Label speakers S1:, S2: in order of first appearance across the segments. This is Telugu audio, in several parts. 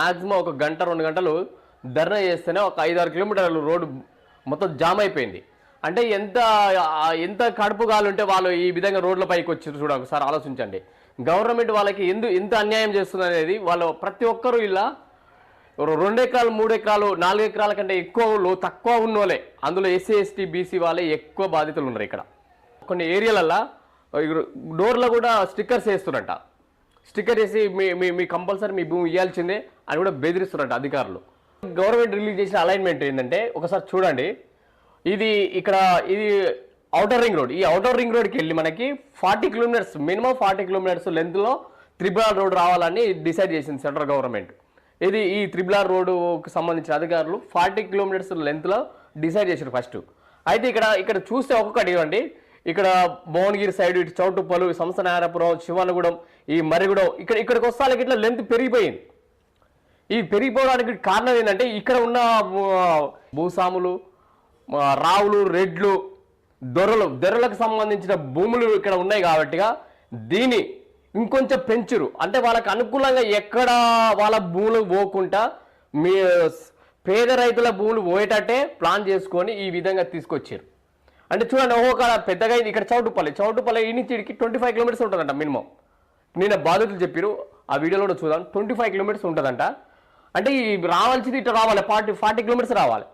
S1: మ్యాక్సిమం ఒక గంట రెండు గంటలు ధర్నా చేస్తేనే ఒక ఐదు ఆరు కిలోమీటర్లు రోడ్డు మొత్తం జామ్ అయిపోయింది. అంటే ఎంత ఎంత కడుపు ఉంటే వాళ్ళు ఈ విధంగా రోడ్ల పైకి వచ్చి చూడ ఒకసారి ఆలోచించండి. గవర్నమెంట్ వాళ్ళకి ఎందు ఎంత అన్యాయం చేస్తుంది అనేది వాళ్ళు ప్రతి ఒక్కరూ ఇలా రెండు ఎకరాలు మూడు ఎకరాలు నాలుగు ఎకరాల కంటే ఎక్కువ లో- తక్కువ ఉన్నోలే అందులో ఎస్సీ ఎస్టీ బీసీ వాళ్ళే ఎక్కువ బాధితులు ఉన్నారు ఇక్కడ. కొన్ని ఏరియాలల్లో డోర్లో కూడా స్టిక్కర్స్ వేస్తున్నట్ట స్టిక్కర్ వేసి మీ మీ మీ కంపల్సరీ మీ భూమి ఇవ్వాల్సిందే అని కూడా బెదిరిస్తున్నట్టు అధికారులు. గవర్నమెంట్ రిలీజ్ చేసిన అలైన్మెంట్ ఏంటంటే ఒకసారి చూడండి. ఇది ఇక్కడ ఇది అవుటర్ రింగ్ రోడ్. ఈ అవుటర్ రింగ్ రోడ్కి వెళ్ళి మనకి forty kilometres minimum forty kilometres లెంత్లో త్రిబుల్ రోడ్ రావాలని డిసైడ్ చేసింది సెంట్రల్ గవర్నమెంట్. ఇది ఈ త్రిబుల్ ఆర్ రోడ్డుకు సంబంధించిన అధికారులు ఫార్టీ కిలోమీటర్స్ లెంత్లో డిసైడ్ చేశారు ఫస్ట్. అయితే ఇక్కడ ఇక్కడ చూస్తే ఒక్కొక్కటి ఇవ్వండి ఇక్కడ భువనగిరి సైడ్ ఇటు చౌటుప్పలు సంస్థనారాపురం శివనగూడెం ఈ మరిగూడెం ఇక్కడ ఇక్కడికి వస్తాలకి ఇట్లా లెంత్ పెరిగిపోయింది. ఈ పెరిగిపోవడానికి కారణం ఏంటంటే ఇక్కడ ఉన్న భూస్వాములు రావులు రెడ్లు దొరలు దొరలకు సంబంధించిన భూములు ఇక్కడ ఉన్నాయి కాబట్టిగా దీని ఇంకొంచెం పెంచురు. అంటే వాళ్ళకి అనుకూలంగా ఎక్కడ వాళ్ళ భూములు పోకుండా మీ పేద రైతుల భూములు పోయేటట్టే ప్లాన్ చేసుకొని ఈ విధంగా తీసుకొచ్చారు అంటే చూడండి ఒక్కొక్క పెద్దగా ఇది ఇక్కడ చౌటుపల్లి. చౌటుపల్లి ఈ నుంచి ఇడికి ట్వంటీ ఫైవ్ కిలోమీటర్స్ ఉంటుందంట మినిమం నిన్న బాధితులు చెప్పారు ఆ వీడియోలో కూడా చూద్దాం. ట్వంటీ ఫైవ్ కిలోమీటర్స్ ఉంటుందంట. అంటే ఈ రావాల్సింది ఇట్లా రావాలి ఫార్టీ ఫార్టీ కిలోమీటర్స్ రావాలి.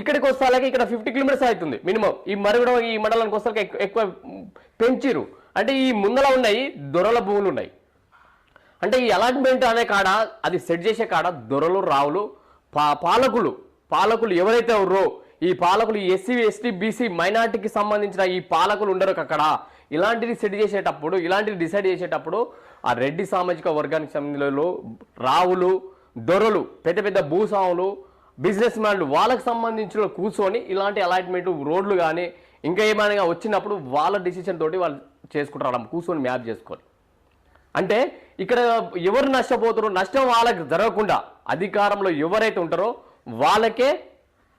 S1: ఇక్కడికి వస్తాలకి ఇక్కడ ఫిఫ్టీ కిలోమీటర్స్ అవుతుంది మినిమం ఈ మరుగుడం ఈ మండలానికి వస్తాలకి ఎక్కువ పెంచిరు. అంటే ఈ ముందర ఉన్నాయి దొరల భూములు ఉన్నాయి. అంటే ఈ అలాట్మెంట్ అనే కాడ అది సెట్ చేసే కాడ దొరలు రావులు పా పాలకులు పాలకులు ఎవరైతే ఉన్నారో ఈ పాలకులు ఎస్సీ ఎస్టీ బీసీ మైనార్టీకి సంబంధించిన ఈ పాలకులు ఉండరు అక్కడ. ఇలాంటిది సెట్ చేసేటప్పుడు ఇలాంటిది డిసైడ్ చేసేటప్పుడు ఆ రెడ్డి సామాజిక వర్గానికి సంబంధించిన రావులు దొరలు పెద్ద పెద్ద భూస్వాములు బిజినెస్ మ్యాన్లు వాళ్ళకి సంబంధించిన కూర్చొని ఇలాంటి అలాట్మెంట్ రోడ్లు కానీ ఇంకా ఏమైనా వచ్చినప్పుడు వాళ్ళ డిసిషన్ తోటి వాళ్ళు చేసుకుంటారు. కూర్చొని మ్యాప్ చేసుకొని. అంటే ఇక్కడ ఎవరు నష్టపోతారో నష్టం వాళ్ళకి జరగకుండా అధికారంలో ఎవరైతే ఉంటారో వాళ్ళకే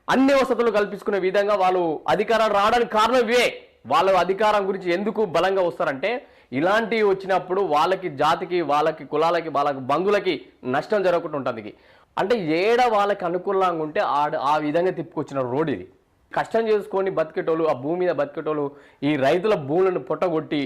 S1: అన్ని వసతులు కల్పించుకునే విధంగా వాళ్ళు అధికారాలు రావడానికి కారణం ఇవే. వాళ్ళు అధికారం గురించి ఎందుకు బలంగా వస్తారంటే ఇలాంటివి వచ్చినప్పుడు వాళ్ళకి జాతికి వాళ్ళకి కులాలకి వాళ్ళకి బంధువులకి నష్టం జరగకుండా ఉంటుంది. అంటే ఏడ వాళ్ళకి అనుకూలంగా ఉంటే ఆడ ఆ విధంగా తిప్పుకొచ్చిన రోడ్ ఇది. కష్టం చేసుకొని బతికేటోళ్ళు ఆ భూమి మీద బతికేటోళ్ళు ఈ రైతుల భూములను పొట్టగొట్టి